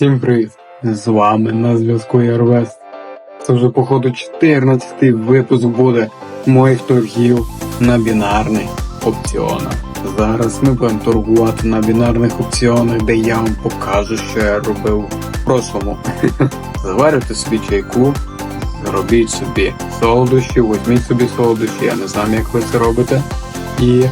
Всім привіт! З вами на зв'язку Ярвест. Це вже походу 14-й випуск буде моїх торгів на бінарних опціонах. Зараз ми будемо торгувати на бінарних опціонах, де я вам покажу, що я робив в прошлому. Заварите собі чайку, зробіть собі солодощі, візьміть собі солодощі, я не знаю, як ви це робите. І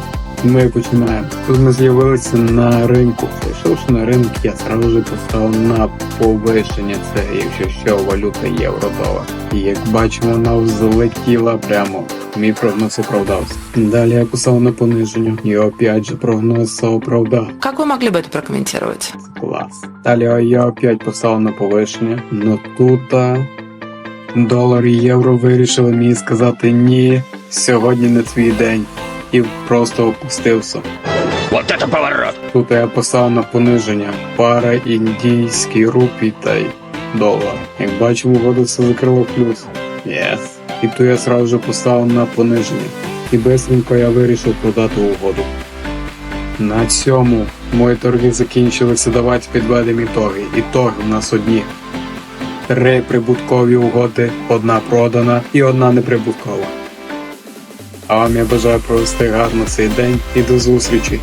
ми починаємо. Тут ми з'явилися на ринку. Зайшовши на ринок, я зразу же поставив на повищення. Це якщо що, валюта євро-долар. І як бачимо, вона взлетіла прямо. Мій прогноз оправдався. Далі я поставив на пониження. І опять же прогноз оправдав. Как вы могли бы это прокомментировать? Клас. Далі я опять поставив на повищення. Ну тут а, долар і євро вирішили мені сказати ні, сьогодні не твій день. І просто опустився. Вот это поворот! Тут я поставив на пониження пара індійський рупій та й долар. Як бачимо, угода це закрила плюс. Yes. І тут я сразу же поставив на пониження. І бистренько я вирішив продати угоду. На цьому мої торги закінчилися. Давайте підведемо ітоги. Ітоги в нас одні. Три прибуткові угоди, одна продана і одна неприбуткова. А вам я бажаю провести гарно цей день і до зустрічі.